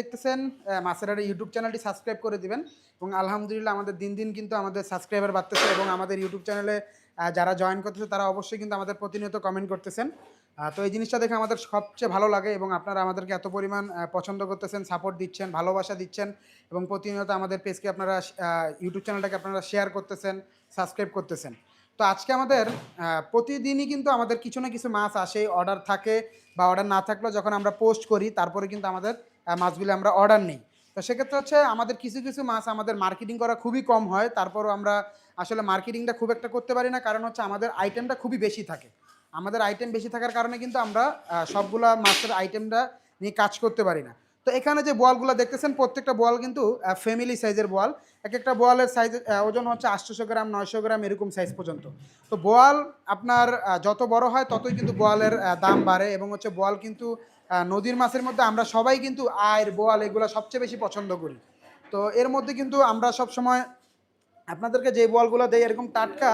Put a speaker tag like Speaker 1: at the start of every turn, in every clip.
Speaker 1: দেখতেছেন মাছের ইউটিউব চ্যানেলটি সাবস্ক্রাইব করে দিবেন। এবং আলহামদুলিল্লাহ আমাদের দিন দিন কিন্তু আমাদের সাবস্ক্রাইবার বাড়তেছে এবং আমাদের ইউটিউব চ্যানেলে যারা জয়েন করতেছে, তারা অবশ্যই কিন্তু আমাদের প্রতিনিয়ত কমেন্ট করতেছেন। তো এই জিনিসটা দেখে আমাদের সবচেয়ে ভালো লাগে এবং আপনারা আমাদেরকে এত পরিমাণ পছন্দ করতেছেন সাপোর্ট দিচ্ছেন, ভালোবাসা দিচ্ছেন এবং প্রতিনিয়ত আমাদের পেজকে আপনারা ইউটিউব চ্যানেলটাকে আপনারা শেয়ার করতেছেন সাবস্ক্রাইব করতেছেন। তো আজকে আমাদের প্রতিদিনই কিন্তু আমাদের কিছু না কিছু মাছ আসে অর্ডার থাকে বা অর্ডার না থাকলেও যখন আমরা পোস্ট করি, তারপরে কিন্তু আমাদের মাছগুলো আমরা অর্ডার নিই। তো সেক্ষেত্রে হচ্ছে আমাদের কিছু কিছু মাছ আমাদের মার্কেটিং করা খুবই কম হয়। তারপরও আমরা আসলে মার্কেটিংটা খুব একটা করতে পারি না, কারণ হচ্ছে আমাদের আইটেমটা খুবই বেশি থাকে। আমাদের আইটেম বেশি থাকার কারণে কিন্তু আমরা সবগুলা মাছের আইটেমটা নিয়ে কাজ করতে পারি না। তো এখানে যে বলগুলো দেখতেছেন, প্রত্যেকটা বল কিন্তু ফ্যামিলি সাইজের বল। এক একটা বলের সাইজ ওজন হচ্ছে আটশোশো গ্রাম, নয়শো গ্রাম, এরকম সাইজ পর্যন্ত। তো বল আপনার যত বড় হয় ততই কিন্তু বলের দাম বাড়ে এবং হচ্ছে বল কিন্তু নদীর মাছের মধ্যে আমরা সবাই কিন্তু আয়ের বোয়াল এগুলো সবচেয়ে বেশি পছন্দ করি। তো এর মধ্যে কিন্তু আমরা সব সময় আপনাদেরকে যে বলগুলো দেয় এরকম টাটকা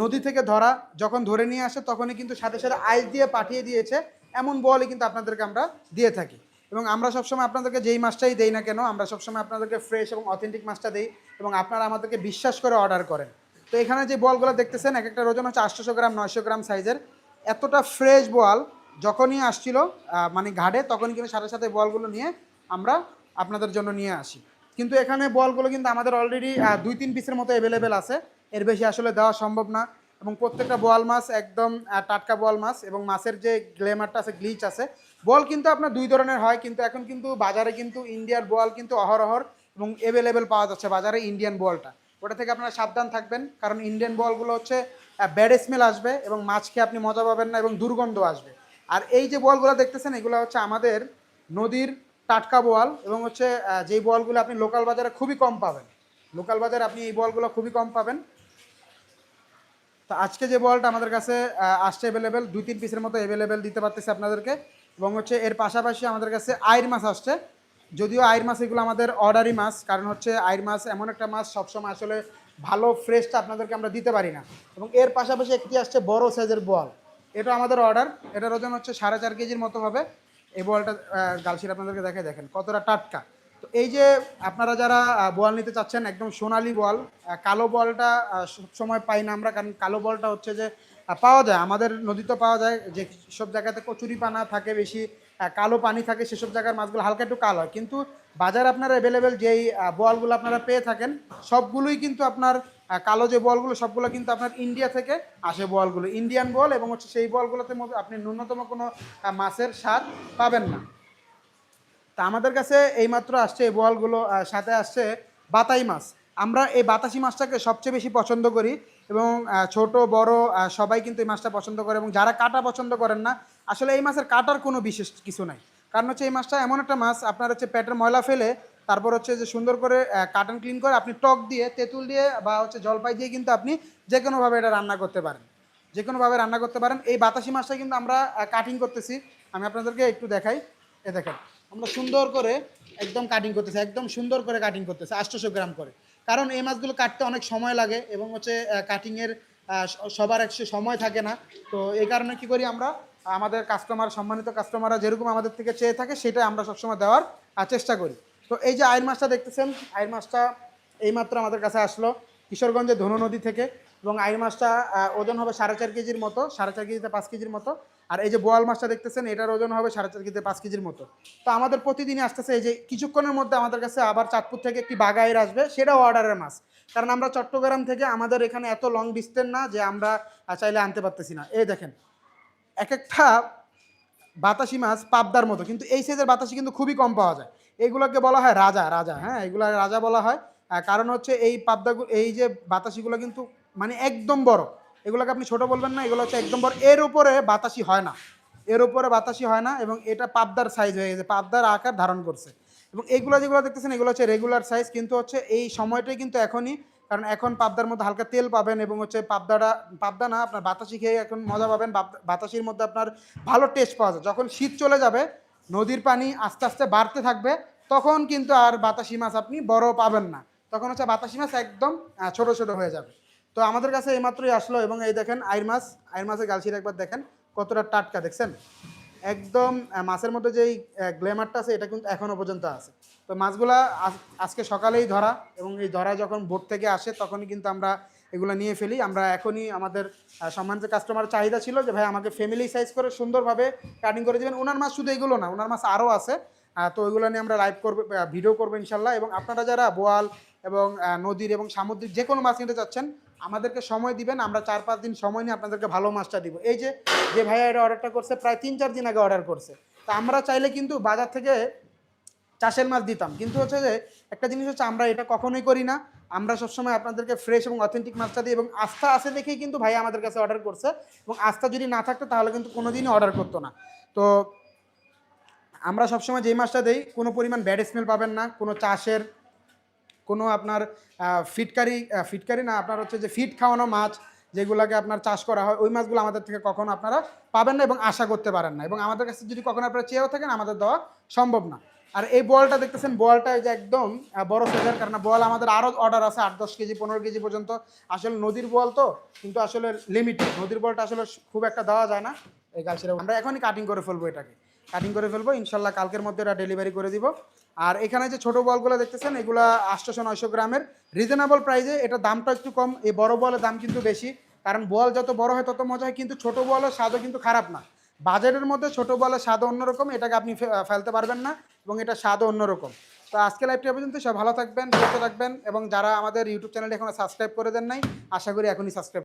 Speaker 1: নদী থেকে ধরা যখন ধরে নিয়ে আসে, তখনই কিন্তু সাথে সাথে আইস দিয়ে পাঠিয়ে দিয়েছে। এমন বলই কিন্তু আপনাদেরকে আমরা দিয়ে থাকি। এবং আমরা সবসময় আপনাদেরকে যেই মাছটাই দেই না কেন, আমরা সবসময় আপনাদেরকে ফ্রেশ এবং অথেন্টিক মাছটা দিই এবং আপনারা আমাদেরকে বিশ্বাস করে অর্ডার করেন। তো এখানে যে বলগুলো দেখতেছেন, এক একটা ওজন হচ্ছে আটশোশো গ্রাম, নয়শো গ্রাম সাইজের এতটা ফ্রেশ বল যখনই আসছিল মানে ঘাটে, তখনই কিন্তু সাথে সাথে বলগুলো নিয়ে আমরা আপনাদের জন্য নিয়ে আসি। কিন্তু এখানে বলগুলো কিন্তু আমাদের অলরেডি দুই তিন পিসের মতো অ্যাভেলেবেল আছে। এর বেশি আসলে দেওয়া সম্ভব না এবং প্রত্যেকটা বোয়াল মাছ একদম টাটকা বোয়াল মাছ এবং মাছের যে গ্লেমারটা আছে গ্লিচ আছে, বল কিন্তু আপনার দুই ধরনের হয়। কিন্তু এখন কিন্তু বাজারে কিন্তু ইন্ডিয়ার বল কিন্তু অহরহর এবং অ্যাভেলেবেল পাওয়া যাচ্ছে বাজারে ইন্ডিয়ান বলটা। ওটা থেকে আপনারা সাবধান থাকবেন কারণ ইন্ডিয়ান বলগুলো হচ্ছে ব্যাড স্মেল আসবে এবং মাছ খেয়ে আপনি মজা পাবেন না এবং দুর্গন্ধ আসবে। আর এই যে বলগুলো দেখতেছেন, এগুলো হচ্ছে আমাদের নদীর টাটকা বোয়াল এবং হচ্ছে যেই বলগুলো আপনি লোকাল বাজারে খুবই কম পাবেন। লোকাল বাজারে আপনি এই বলগুলো খুবই কম পাবেন। তো আজকে যে বলটা আমাদের কাছে আসছে অ্যাভেলেবেল দুই তিন পিসের মতো অ্যাভেলেবেল দিতে পারতেছি আপনাদেরকে। এবং হচ্ছে এর পাশাপাশি আমাদের কাছে আইর মাছ আসছে। যদিও আইর মাছ এগুলো আমাদের অর্ডারি মাছ, কারণ হচ্ছে আইর মাছ এমন একটা মাছ সবসময় আসলে ভালো ফ্রেশটা আপনাদেরকে আমরা দিতে পারি না। এবং এর পাশাপাশি একটি আসছে বড় সাইজের বল এটা আমাদের অর্ডার এটার ওজন হচ্ছে সাড়ে চার কেজির মতো হবে। এই বলটা গালশির আপনাদেরকে দেখে দেখেন কতটা টাটকা। তো এই যে আপনারা যারা বল নিতে চাচ্ছেন একদম সোনালি বল কালো বলটা সবসময় পাই না আমরা কারণ কালো বলটা হচ্ছে যে পাওয়া যায়। আমাদের নদীতে পাওয়া যায় যে সব জায়গাতে কচুরি পানা থাকে বেশি কালো পানি থাকে সেসব জায়গার মাছগুলো হালকা একটু কালো হয়। কিন্তু বাজারে আপনার অ্যাভেলেবেল যেই আহ, বলগুলো আপনারা পেয়ে থাকেন সবগুলোই কিন্তু আপনার কালো যে বলগুলো, সবগুলো কিন্তু আপনার ইন্ডিয়া থেকে আসে বলগুলো। ইন্ডিয়ান বল এবং হচ্ছে সেই বলগুলোতে আপনি ন্যূনতম কোনো মাছের স্বাদ পাবেন না। তা আমাদের কাছে এইমাত্র আসছে এই বলগুলো সাথে আসছে বাতাই মাছ। আমরা এই বাতাসি মাছটাকে সবচেয়ে বেশি পছন্দ করি এবং ছোট, বড় সবাই কিন্তু এই মাছটা পছন্দ করে এবং যারা কাটা পছন্দ করেন না, আসলে এই মাছের কাটার কোনো বিশেষ কিছু নাই। কারণ হচ্ছে এই মাছটা এমন একটা মাছ, আপনার হচ্ছে পেটের ময়লা ফেলে তারপর হচ্ছে যে সুন্দর করে কাটন ক্লিন করে আপনি টক দিয়ে, তেঁতুল দিয়ে বা হচ্ছে জলপাই দিয়ে কিন্তু আপনি যে কোনোভাবে এটা রান্না করতে পারেন। যে কোনোভাবে রান্না করতে পারেন। এই বাতাসি মাছটা কিন্তু আমরা কাটিং করতেছি। আমি আপনাদেরকে একটু দেখাই। এ দেখেন, আমরা সুন্দর করে একদম কাটিং করতেছি, একদম সুন্দর করে কাটিং করতেছি, আটশোশো গ্রাম করে। কারণ এই মাছগুলো কাটতে অনেক সময় লাগে এবং হচ্ছে কাটিংয়ের সবার একশো সময় থাকে না। তো এই কারণে কি করি আমরা, আমাদের কাস্টমার সম্মানিত কাস্টমাররা যেরকম আমাদের থেকে চেয়ে থাকে সেটা আমরা সবসময় দেওয়ার চেষ্টা করি। তো এই যে আইর মাছটা দেখতেছেন আইর মাছটা এইমাত্র আমাদের কাছে আসলো কিশোরগঞ্জের ধনু নদী থেকে এবং আইর মাছটা ওজন হবে সাড়ে চার কেজির মতো, সাড়ে চার কেজিতে পাঁচ কেজির মতো। আর এই যে বোয়াল মাছটা দেখতেছেন, এটার ওজন হবে সাড়ে চার কেজিতে পাঁচ কেজির মতো। তো আমাদের প্রতিদিনই আসতেছে এই যে কিছুক্ষণের মধ্যে আমাদের কাছে আবার চাঁদপুর থেকে একটি বাগাইর আসবে, সেটাও অর্ডারের মাছ কারণ আমরা চট্টগ্রাম থেকে আমাদের এখানে এত লং ডিস্টেন্স না যে আমরা চাইলে আনতে পারতেছি না। এই দেখেন এক একটা বাতাসি মাছ পাবদার মতো, কিন্তু এই সাইজের বাতাসি কিন্তু খুবই কম পাওয়া যায়। এইগুলোকে বলা হয় রাজা রাজা হ্যাঁ এগুলো রাজা বলা হয়। কারণ হচ্ছে এই পাবদাগুলো এই যে বাতাসিগুলো কিন্তু মানে একদম বড়। এগুলোকে আপনি ছোট বলবেন না, এগুলো হচ্ছে একদম বড়। এর উপরে বাতাসি হয় না। এর উপরে বাতাসি হয় না এবং এটা পাবদার সাইজ হয়ে গেছে, পাবদার আকার ধারণ করছে। এবং এইগুলো যেগুলো দেখতেছেন, এগুলো হচ্ছে রেগুলার সাইজ কিন্তু হচ্ছে এই সময়টাই কিন্তু এখনই, কারণ এখন পাবদার মধ্যে হালকা তেল পাবেন এবং হচ্ছে পাবদাটা, পাবদা না, আপনার বাতাসি খেয়ে এখন মজা পাবেন। বাত- বাতাসির মধ্যে আপনার ভালো টেস্ট পাওয়া যায়। যখন শীত চলে যাবে নদীর পানি আস্তে আস্তে বাড়তে থাকবে, তখন কিন্তু আর বাতাসি মাছ আপনি বড় পাবেন না। তখন হচ্ছে বাতাসি মাছ একদম ছোট ছোট হয়ে যাবে। তো আমাদের কাছে এইমাত্রই আসলো এবং এই দেখেন আইর মাছ, আইর মাছের গালসির একবার দেখেন কতটা টাটকা, দেখছেন? একদম মাছের মধ্যে যেই গ্ল্যামারটা আছে, এটা কিন্তু এখনও পর্যন্ত আছে। তো মাছগুলা আজ- আজকে সকালেই ধরা এবং এই ধরা যখন বোট থেকে আসে, তখনই কিন্তু আমরা এগুলো নিয়ে ফেলি। আমরা এখনই আমাদের সম্মানিত কাস্টমার চাহিদা ছিল যে, ভাই, আমাকে ফ্যামিলি সাইজ করে সুন্দরভাবে কাটিং করে দেবেন। ওনার মাছ শুধু এগুলো না, ওনার মাছ আরও আছে। তো ওইগুলো নিয়ে আমরা লাইভ করব ভিডিও করব ইনশাল্লাহ। এবং আপনারা যারা বোয়াল এবং নদীর এবং সামুদ্রিক যে কোনো মাছ নিতে চাচ্ছেন, আমাদেরকে সময় দিবেন। আমরা চার পাঁচ দিন সময় নিয়ে আপনাদেরকে ভালো মাছটা দিব। এই যে যে ভাইয়া এটা অর্ডারটা করছে, প্রায় তিন চার দিন আগে অর্ডার করছে। তা আমরা চাইলে কিন্তু বাজার থেকে চাষের মাছ দিতাম। কিন্তু হচ্ছে যে, একটা জিনিস হচ্ছে আমরা এটা কখনোই করি না। আমরা সবসময় আপনাদেরকে ফ্রেশ এবং অথেন্টিক মাছটা দিই এবং আস্থা আছে দেখেই কিন্তু ভাই আমাদের কাছে অর্ডার করছে এবং আস্থা যদি না থাকতো তাহলে কিন্তু কোনোদিনই অর্ডার করতো না। তো আমরা সবসময় যেই মাছটা দিই, কোনো পরিমাণ ব্যাড স্মেল পাবেন না, কোনো চাষের, কোনো আপনার ফিটকারি ফিটকারি না, আপনার হচ্ছে যে ফিট খাওয়ানো মাছ যেগুলোকে আপনার চাষ করা হয়, ওই মাছগুলো আমাদের থেকে কখনো আপনারা পাবেন না এবং আশা করতে পারেন না। এবং আমাদের কাছে যদি কখনো আপনারা চেয়েও থাকেন, আমাদের দেওয়া সম্ভব না। আর এই বলটা দেখতেছেন, বলটা যে একদম বড় সাইজের কারণ বল আমাদের আরও অর্ডার আছে, আট দশ কেজি, পনেরো কেজি পর্যন্ত। আসলে নদীর বল তো, কিন্তু আসলে লিমিটেড নদীর বলটা আসলে খুব একটা দেওয়া যায় না। এই গাছের আমরা এখনই কাটিং করে ফেলব এটাকে। কাটিং করে ফেলব, ইনশাল্লাহ কালকের মধ্যে এটা ডেলিভারি করে দিব। আর এখানে যে ছোট বলগুলো দেখতেছেন, এগুলো আটশোশো, নয়শো গ্রামের। রিজনেবল প্রাইসে এটা দামটা একটু কম, এই বড় বলের দাম কিন্তু বেশি। কারণ বল যত বড় হয় তত মজা হয়, কিন্তু ছোট বলের স্বাদও কিন্তু খারাপ না। বাজেটের মধ্যে ছোট বলের স্বাদ অন্যরকম, এটাকে আপনি ফেলতে পারবেন না। এবং এটা স্বাদও অন্যরকম। তো আজকে লাইভটা পর্যন্ত সব ভালো থাকবেন, সুস্থ থাকবেন এবং যারা আমাদের ইউটিউব চ্যানেলটি এখনও সাবস্ক্রাইব করে দেন নাই, আশা করি এখনই সাবস্ক্রাইব